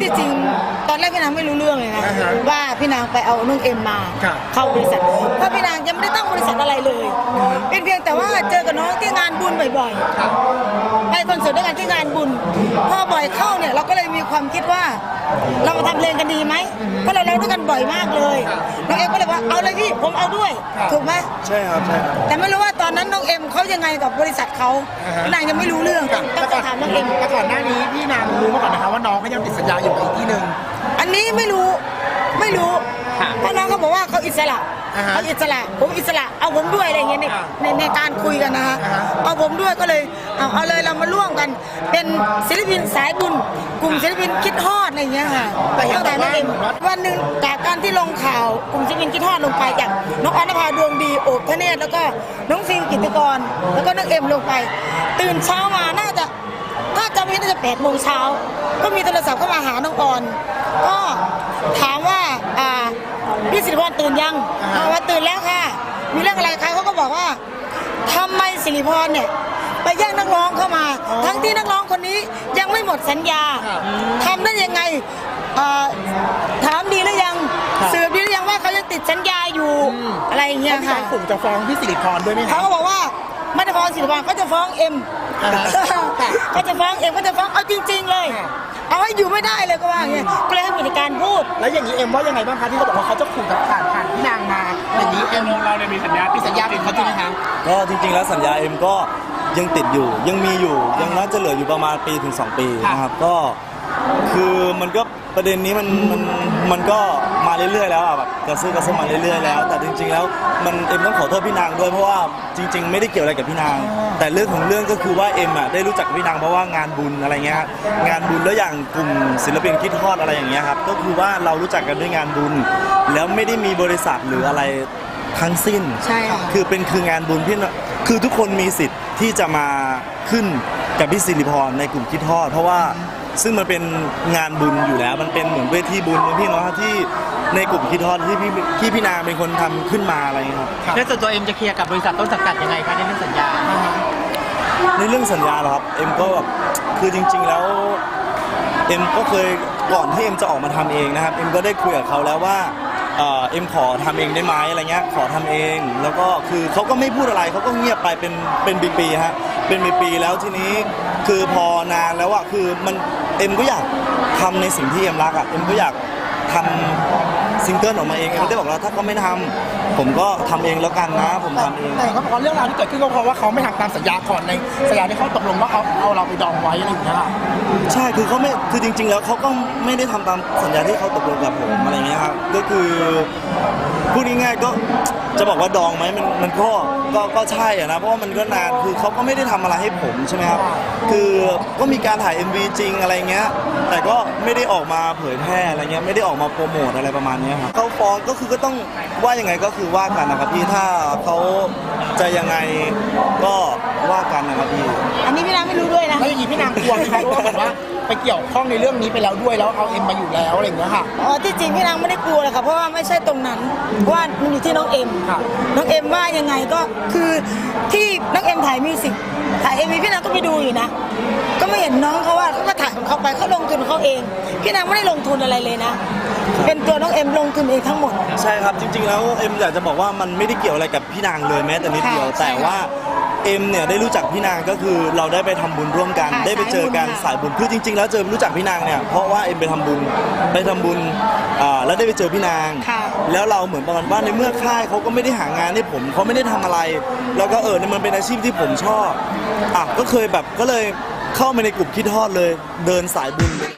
ที่จริงตอนแรกพี่นางไม่รู้เรื่องเลยนะอ่าฮะว่าพี่นางไปเอานุ่งเอ็มมา ครับเข้าบริษัทเพราะพี่นางยังไม่ได้ตั้งบริษัทอะไรเลย เป็นเพียงแต่ว่าเจอกับน้องที่งานบุญบ่อยครับๆไปคอนเสิร์ตด้วยกันที่งานบุญพอบ่อยเข้าเนี่ยเราก็เลยมีความคิดว่า เรามาทำเพลงกันดีไหมเพราะเราเล่นด้วยกันบ่อยมากเลยน้องเอ็มก็เลยว่าเอาเลยพี่ผมเอาด้วยครับถูกไหมใช่ครับใช่ครับ แต่ไม่รู้ว่าตอนนั้นน้องเอ็มเขายังไงกับบริษัทเขาอ่าฮะพี่นางยังไม่รู้เรื่องต้องต้องไปถามน้องเอ็ม แต่ก่อนหน้านี้พี่นางรู้มาก่อนนะคะว่าน้องเขายังติดสัญญาอยู่กับอีกที่หนึ่งอันนี้ไม่รู้ไม่รู้ค่ะเพราะน้องเขาบอกว่าเขาอิสระ อ่าฮะเขาอิสระ ผมอิสระ เอาผมด้วยอะไรอย่างเงี้ยในอ่าในในการคุยกันนะคะอ่าฮะ เอาผมด้วยก็เลยเอาเอาเลยเรามาร่วมกัน เป็นศิลปินสายบุญกลุ่มศิลปินคิดฮอดอะไรอย่างเงี้ยค่ะแต่เห็นตั้งแต่บอกไม่ว่าเอ็มวันหนึ่งจากการที่ลงข่าวกลุ่มศิลปินคิดฮอดลงไปจากน้องออนภาดวงดีโอบทะเนศแล้วก็น้องฟิล์มกิตติกร แล้วก็น้องเอ็มลงไป ตื่นเช้ามาน่าจะ ถ้าจำไม่ได้น่าจะแปดโมงเช้า ก็มีโทรศัพท์เข้ามาหาน้องออน ก็ถามว่าอ่า พี่สิริพรตื่นยังอ่าฮะอ่าว่าตื่นแล้วค่ะ มีเรื่องอะไรคะเขาก็บอกว่าทำไมสิริพรเนี่ยไปแย่งนักร้องเข้ามา ทั้งที่นักร้องคนนี้ยังไม่หมดสัญญาครับทำได้ยังไงอ่าถามดีหรือยังครับสืบดีหรือยังว่าเขายังติดสัญญาอยู่อะไรอย่างเงี้ยพี่ค่ะนางกลุ่มจะฟ้องพี่สิริพรด้วยไหมเขาคะก็บอกว่าไม่ได้ฟ้องสิริพรเขาจะฟ้องเอ็มอ่าฮะเขาจะฟ้องเอ็มเขาจะฟ้องเอาจริง ๆ เลยค่ะ เอาให้อยู่ไม่ได้เลยก็ว่าอย่างเงี้ยก็เลยให้มีการพูด แล้วอย่างนี้เอ็มว่ายังไงบ้างคะที่เขาบอกว่าเขาจะขู่กับผ่านผ่านพี่นางมาอย่างนี้เอ็มเราเนี่ยมีสัญญามีสัญญาเป็นเขาจริงไหมคะก็จริง ๆ แล้วสัญญาเอ็มก็ยังติดอยู่ ยังมีอยู่ยังน่าจะเหลืออยู่ประมาณปีถึง 2 ปีค่ะนะครับก็คือมันก็ประเด็นนี้มันมันมันก็มา เรื่อยๆแล้วอะแบบกระซื้อกระซื้อมาเรื่อยๆแล้ว แต่จริง ๆ แล้วมันเอ็มต้องขอโทษพี่นางด้วยเพราะว่าจริง ๆ ไม่ได้เกี่ยวอะไรกับพี่นาง แต่เรื่องของเรื่องก็คือว่าเอ็มอะได้รู้จักกับพี่นางเพราะว่างานบุญอะไรเงี้ยงานบุญแล้วอย่างกลุ่มศิลปินคิดทอดอะไรอย่างเงี้ยครับก็คือว่าเรารู้จักกันด้วยงานบุญ แล้วไม่ได้มีบริษัทหรืออะไรทั้งสิ้นใช่ค่ะ คือเป็นคืองานบุญพี่นคือทุกคนมีสิทธิ์ที่จะมาขึ้นกับพี่สิริพรในกลุ่มคิดทอด เพราะว่า ซึ่งมันเป็นงานบุญอยู่แล้ว มันเป็นเหมือนเวทีบุญนะพี่เนาะที่ในกลุ่มคิดทอดที่พี่ที่พี่นางเป็นคนทำขึ้นมาอะไรอย่างเงี้ยครับครับ แล้วส่วนตัวเอ็มจะเคลียร์กับบริษัทต้นสังกัดยังไงคะในเรื่องสัญญา ในเรื่องสัญญาเหรอครับ เอ็มก็แบบคือจริง ๆ แล้ว เอ็มก็เคยก่อนที่เอ็มจะออกมาทำเองนะครับ เอ็มก็ได้คุยกับเขาแล้วว่าเอ่อเอ็มขอทำเองได้ไหมอะไรเงี้ย ขอทำเอง แล้วก็คือเขาก็ไม่พูดอะไรเขาก็เงียบไปเป็นเป็นปีๆฮะเป็นปีๆแล้วทีนี้คือพอนานแล้วอะคือมันเอ็มก็อยากทำในสิ่งที่เอ็มรักอะเอ็มก็อยากทำซิงเกิลออกมาเองเอ็มก็ได้บอกว่าถ้าเขาไม่ทำผมก็ทำเองแล้วกันนะ ผมแต่ทำเอง แต่เขาบอกว่าเรื่องราวที่เกิดขึ้นก็เพราะว่าเขาไม่ทำตามสัญญาก่อนในสัญญาที่เขาตกลงว่าเอาเอาเราไปดองไว้อะไรอย่างเงี้ยค่ะใช่คือเขาไม่คือจริง ๆ แล้วเขาก็ไม่ได้ทำตามสัญญาที่เขาตกลงกับผมอะไรเงี้ยครับก็คือพูดง่ายๆก็ จะบอกว่าดองไหมมันมันก็ก็ก็ใช่อะนะเพราะว่ามันก็นานคือเขาก็ไม่ได้ทำอะไรให้ผมใช่ไหมครับคือก็มีการถ่าย MV จริงอะไรเงี้ย แต่ก็ไม่ได้ออกมาเผยแพร่อะไรเงี้ยไม่ได้ออกมาโปรโมทอะไรประมาณเนี้ยครับเขาฟ้องก็คือก็ต้องว่ายังไงก็คือว่ากันนะครับพี่ถ้าเขาจะยังไงก็ว่ากันนะครับพี่ อันนี้พี่นางไม่รู้ด้วยนะแล้วอย่ นี้พี่นางกลัวไหมคะเพราะว่าเหมือนว่าไปเกี่ยวข้องในเรื่องนี้ไปแล้วด้วยแล้วเอาเอ็มมาอยู่แล้วอะไรอย่างเงี้ยค่ะ อ๋อที่จริงพี่นางไม่ได้กลัวเลยค่ะเพราะว่าไม่ใช่ตรงนั้นเพราะว่ามันอยู่ที่น้องเอ็มครับ น้องเอ็มว่ายังไงก็คือที่น้องเอ็มถ่ายมิวสิกถ่ายเอ็มวีพี่นางก็ไปดูอยู่นะ ก็ไม่เห็นน้องเขาว่าเขาก็ถ่ายของเขาไปเขาลงทุนของเขาเอง พี่นางไม่ได้ลงทุนอะไรเลยนะ เป็นตัวน้องเอ็มลงทุนเองทั้งหมด ใช่ครับจริงๆแล้วเอ็มอยากจะบอกว่ามันไม่ได้เกี่ยวอะไรกับพี่นางเลยแม้แต่นิดเดียว ค่ะแต่ว่า เอ็มเนี่ยได้รู้จักพี่นางก็คือเราได้ไปทำบุญร่วมกันค่ะได้ไปเจอกันสาสายยบุบุญญค่ะ คือจริง ๆ แล้วเจอรู้จักพี่นางเนี่ยเพราะว่าเอ็มไปทำบุญไปทำบุญอ่าแล้วได้ไปเจอพี่นาง ค่ะ แล้วเราเหมือนประมาณว่าในเมื่อค่ายเขาก็ไม่ได้หางานให้ผมเขาไม่ได้ทำอะไร แล้วก็เออมันเป็นอาชีพที่ผมชอบอะก็เคยแบบก็เลยเข้ามาในกลุ่มคิดทอดเลย เดินสายบุญเลย